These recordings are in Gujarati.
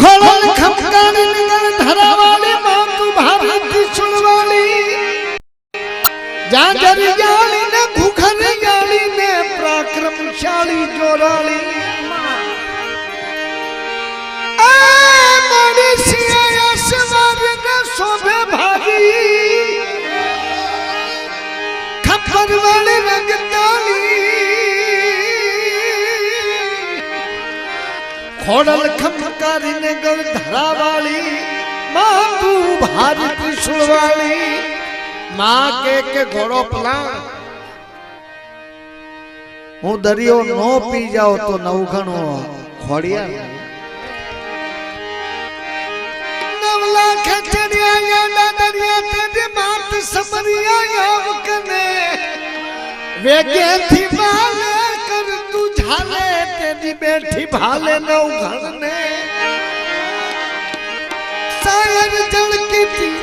ખોળલ ખમકારી નિગર ધરાવાળી માતુ ભાવી ત્રિશુળવાળી જાજરી જાળી ને ઘુઘર જાળી ને સિયા સવાર ને ખપ્પર વાળી રંગતાલી ખોડલ ખમકારીને ગળ ધરાવાળી માં તું ભારી ત્રિશુળવાળી, માં કે કે ઘોડો પલા હું દરિયો નો પી જાઉં તો નવઘણો ખોડિયા નવલા ખેચડિયા દરિયા તેજ માત સમરિયા યાવ કને. વેગેથી માલે કર તું ઝાલે તેની બેઠી ભાલે નવ ઘરને સાયર જળકીતી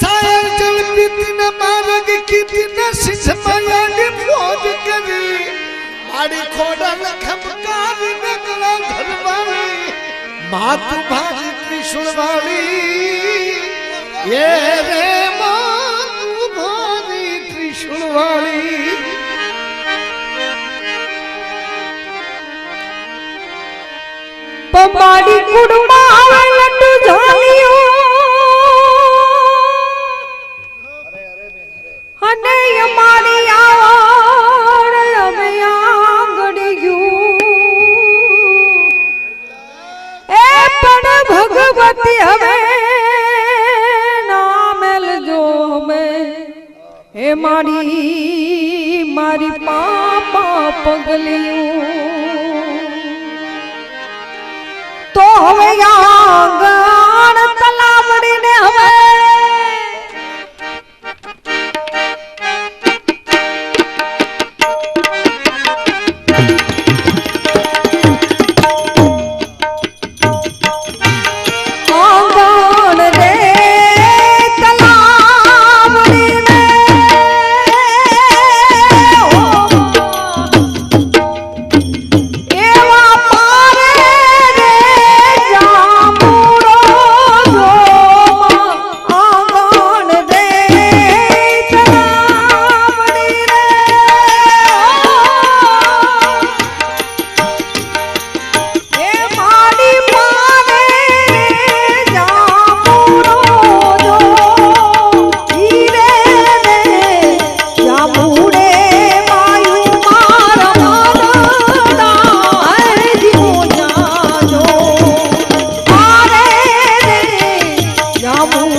સાયર જળકીતી ને મારગ કીતી ને શિષ માયાની ફોજ કરી. મારી ખોડા ને ગળા માતુ ભાગી ભારી ત્રિશુળવાળી. એ રે માતુ ભાગી ત્રિશુળવાળી. પમાડી કુડમાં આવે લડ્ડુ ઝાલિયો અને અમારી આવડ અમે પણ ભગવતી હવે નામેલ જો અમે મારી મારી પાપા પગલિયું. તો હવે આંગણ તલાવડીને હવે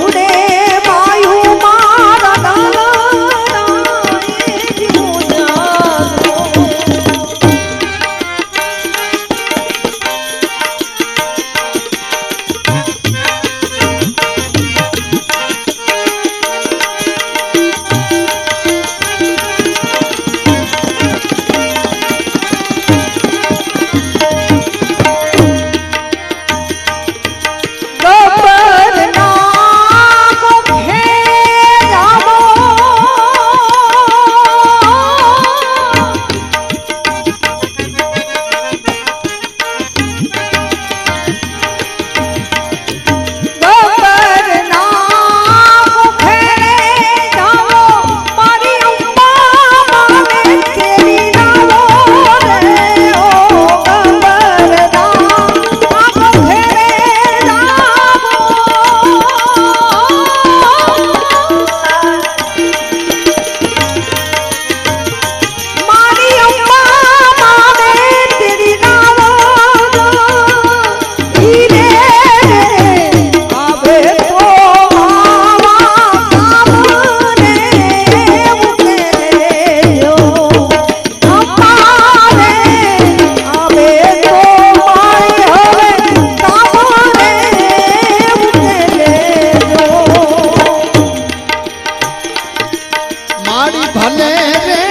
ঘুরে ধনের